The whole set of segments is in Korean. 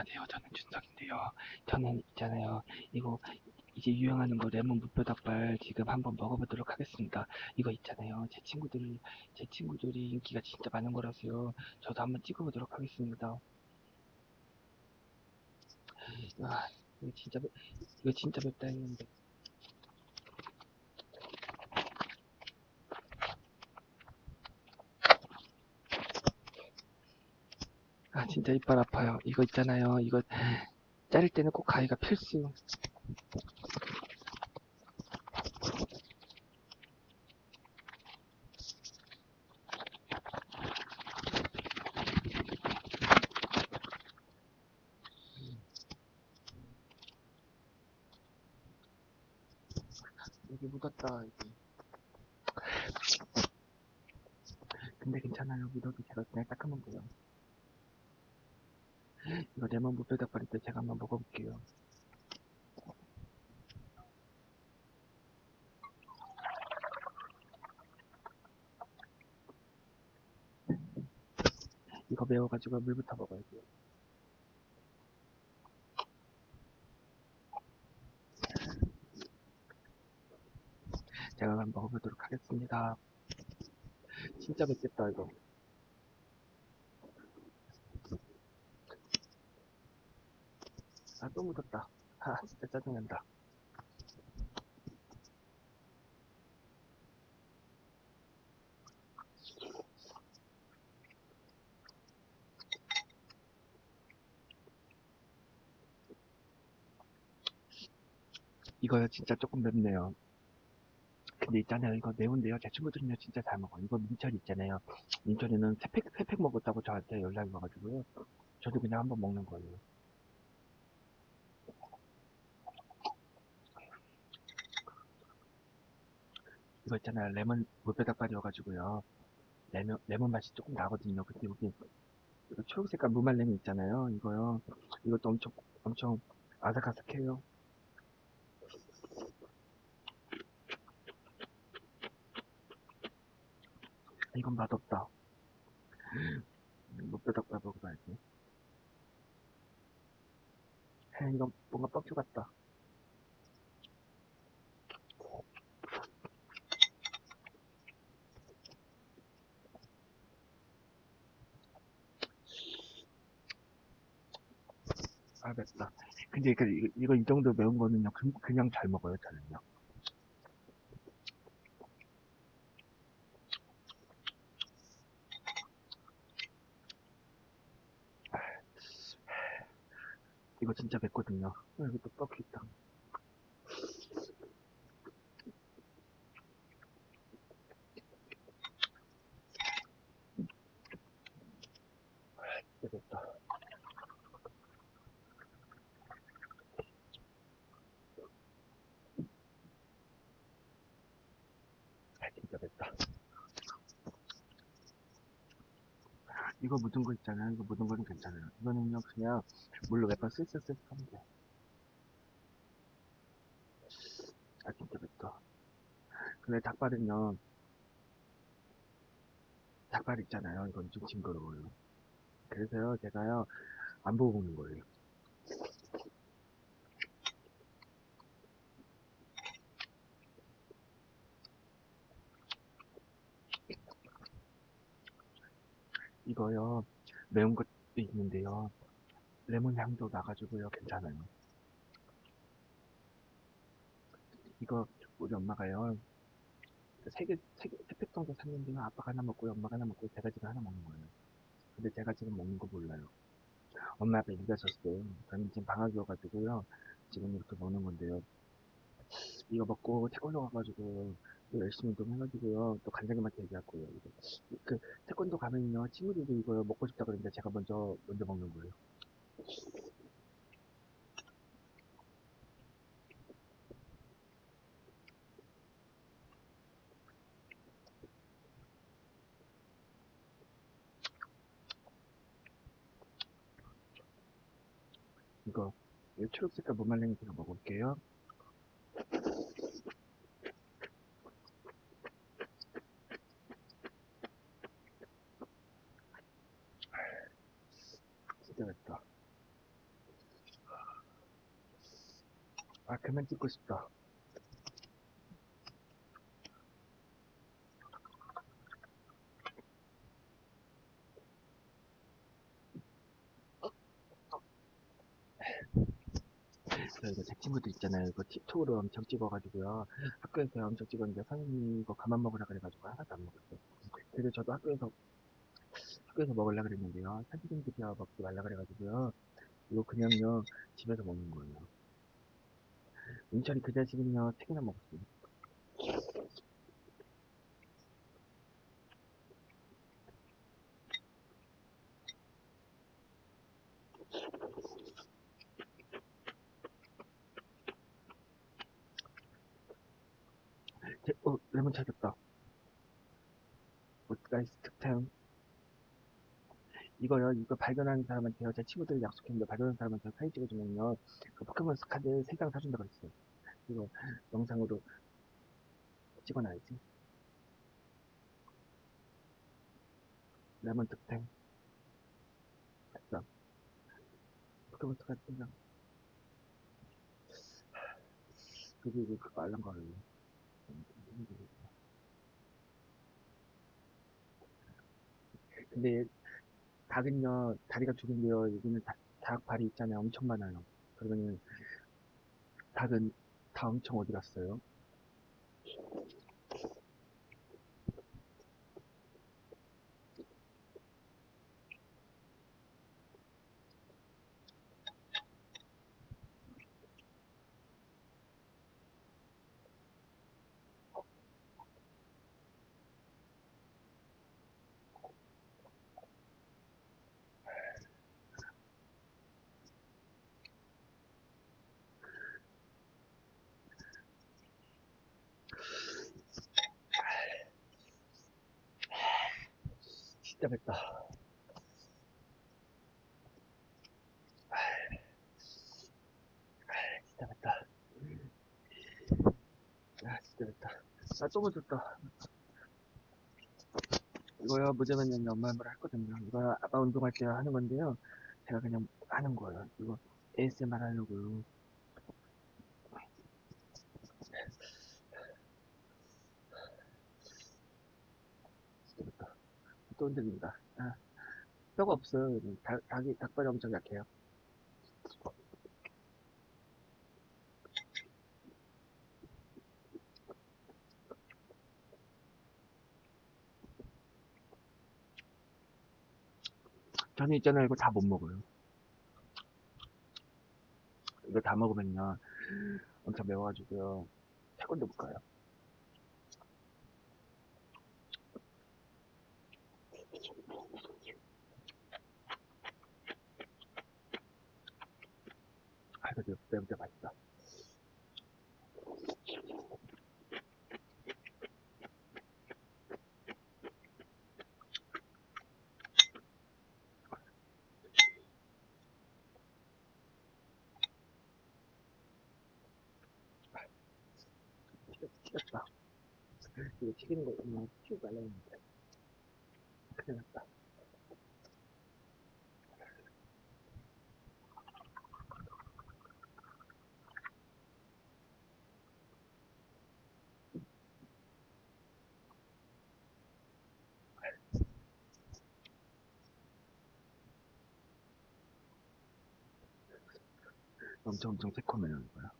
안녕하세요. 저는 준석인데요. 저는 있잖아요. 이거 이제 유행하는 거 레몬 무뼈 닭발 지금 한번 먹어보도록 하겠습니다. 이거 있잖아요. 제 친구들, 제 친구들이 인기가 진짜 많은 거라서요. 저도 한번 찍어보도록 하겠습니다. 아, 이거 진짜, 맵- 이거 진짜 맵다 했는데. 진짜 이빨 아파요. 이거 있잖아요. 이거 자를 때는 꼭 가위가 필수. 여기 묻었다, 여기. 근데 괜찮아요. 묻어도 제가 그냥 닦으면 돼요. 이거 레몬 무뼈 닭발인데 제가 한번 먹어볼게요. 이거 매워가지고 물부터 먹어야 돼요. 제가 한번 먹어보도록 하겠습니다. 진짜 맵겠다, 이거. 아, 또 묻었다. 아, 진짜 짜증난다. 이거 진짜 조금 맵네요. 근데 있잖아요. 이거 매운데요. 제 친구들은요, 진짜 잘 먹어요. 이거 민철이 있잖아요. 민철이는 세 팩, 세팩 먹었다고 저한테 연락이 와가지고요. 저도 그냥 한번 먹는 거예요. 이거 있잖아요. 레몬 무뼈닭발이 어가지고요. 레몬, 레몬 맛이 조금 나거든요. 근데 여기, 이거 초록 색깔 무말랭이 있잖아요. 이거요. 이것도 엄청, 엄청 아삭아삭해요. 이건 맛없다. 무뼈닭발 먹어봐야지. 에, 이건 뭔가 뻑큐 같다. 아, 맵다. 근데 그, 이거, 이 정도 매운 거는요, 그, 그냥 잘 먹어요, 저는요. 이거 진짜 맵거든요. 어, 여기 또 뻑큐 있다. 진짜 맵다. 아, 진짜 맵다. 이거 묻은 거 있잖아요. 이거 묻은 거는 괜찮아요. 이거는요, 그냥 물로 몇번 쓱쓱쓱 하면 돼. 아, 진짜 맵다. 근데 닭발은요, 닭발 있잖아요. 이건 좀 징그러워요. 그래서요, 제가요, 안 보고 먹는 거예요. 이거요, 매운 것도 있는데요. 레몬 향도 나가지고요, 괜찮아요. 이거 우리 엄마가요, 세 개, 세 개, 세팩 정도 샀는데요. 아빠가 하나 먹고요, 엄마가 하나 먹고, 제가 지금 하나 먹는 거예요. 근데 제가 지금 먹는 거 몰라요. 엄마 아빠 얘기하셨어요. 저는 지금 방학이 어가지고요. 지금 이렇게 먹는 건데요. 이거 먹고 태권도 가가지고 또 열심히 좀 해가지고요. 또 간장님한테. 이거. 그 태권도 가면요 친구들도 이거 먹고 싶다 그러는데 제가 먼저 먼저 먹는 거예요. 이거 이 초록 색깔 무말랭이 제가 먹을게요. 진짜 맵다. 아, 그만 찍고 싶다. 저 이거 제 친구들 있잖아요. 이거 틱톡으로 엄청 찍어가지고요. 학교에서 엄청 찍었는데 선생님이 이거 그만 먹으라 그래가지고 하나도 안 먹었어요. 그래서 저도 학교에서 학교에서 먹으려 그랬는데요. 선생님들이 먹지 말라 그래가지고요. 이거 그냥요 집에서 먹는 거예요. 윤철이 그세 개나 먹었어요. 제, 어 레몬 찾았다. 오스가이스 특템 이거요 이거 발견하는 사람한테요 제 친구들이 약속했는데 발견하는 사람한테 사진 찍어주면요 그 포켓몬스 카드 3장 사준다고 했어요. 이거 영상으로 찍어놔야지. 레몬 특템 됐어. 포켓몬스 카드 3장 그리고 그거 알람 거예요. 근데 닭은요 다리가 두 개인데요. 여기는 닭, 닭 발이 있잖아요. 엄청 많아요. 그러면은 닭은 다 엄청 어디 갔어요 진짜 맵다. 진짜 맵다. 아 진짜 맵다. 아또 묻었다. 이거요 무제면요 엄마 뭐라 했거든요. 이거 아빠 운동할 때 하는 건데요. 제가 그냥 하는 거예요. 이거 ASMR 하려고요 진짜 맵다 또 흔들린다. 아, 뼈가 없어요. 닭, 닭이 닭발이 엄청 약해요. 저는 있잖아요 이거 다 못 먹어요. 이거 다 먹으면요. 엄청 매워가지고요. 태권도 못 가요 아 이거 매운데 맛있다. 튀겼, 튀겼다. 이거 튀기는 거 그냥 튀우고 말라 했는데. 큰일 났다 엄청 엄청 새콤해요 이거요.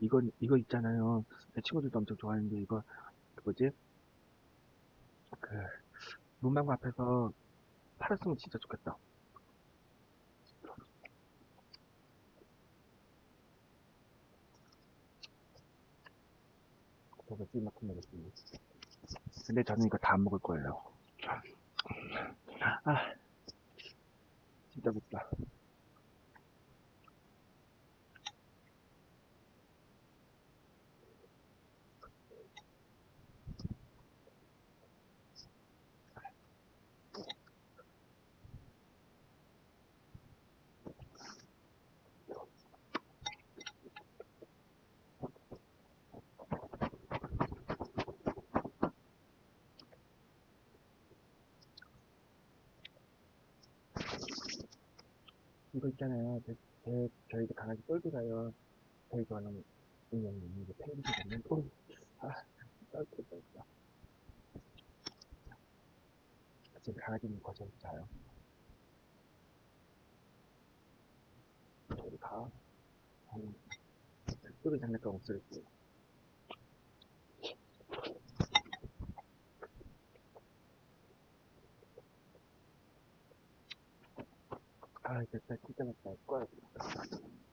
이거 이거 있잖아요. 제 친구들도 엄청 좋아하는데 이거 그 뭐지? 그 문방구 앞에서 팔았으면 진짜 좋겠다 저거 찜만큼 먹었지 근데 저는 이거 다안 먹을 거예요. 아 진짜 맵다 이거 있잖아요. 제, 제 저희 집 강아지 똘비가요. 저희 좋아하는 인형이 이제 펭귄이거든요. 어, 아, 똘비, 똘비. 지금 강아지는 거실에서 자요. 저리 가. 음, 똘비 장난감 없어졌 아, 됐다. 진짜 맵다. 꺼야겠다.